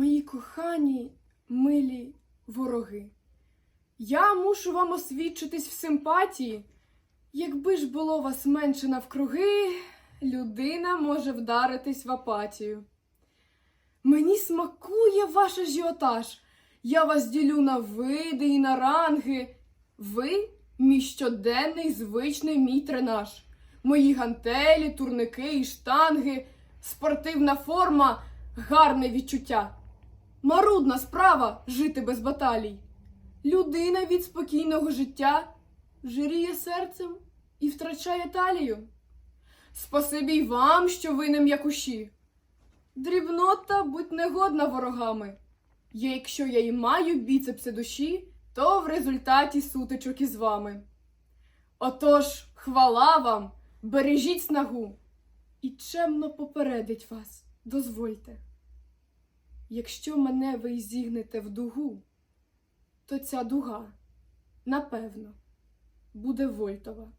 Мої кохані, милі вороги, я мушу вам освідчитись в симпатії. Якби ж було вас менше навкруги, людина може вдаритись в апатію. Мені смакує ваш ажіотаж. Я вас ділю на види і на ранги. Ви мій щоденний звичний мій тренаж. Мої гантелі, турники і штанги, спортивна форма, гарне відчуття. Марудна справа жити без баталій. Людина від спокійного життя жиріє серцем і втрачає талію. Спасибі й вам, що ви не м'якуші. Дрібнота будь негодна ворогами. Я, якщо я і маю біцепси душі, то в результаті сутичок із вами. Отож, хвала вам, бережіть снагу і чемно попередить вас, дозвольте. Якщо мене ви зігнете в дугу, то ця дуга, напевно, буде вольтова.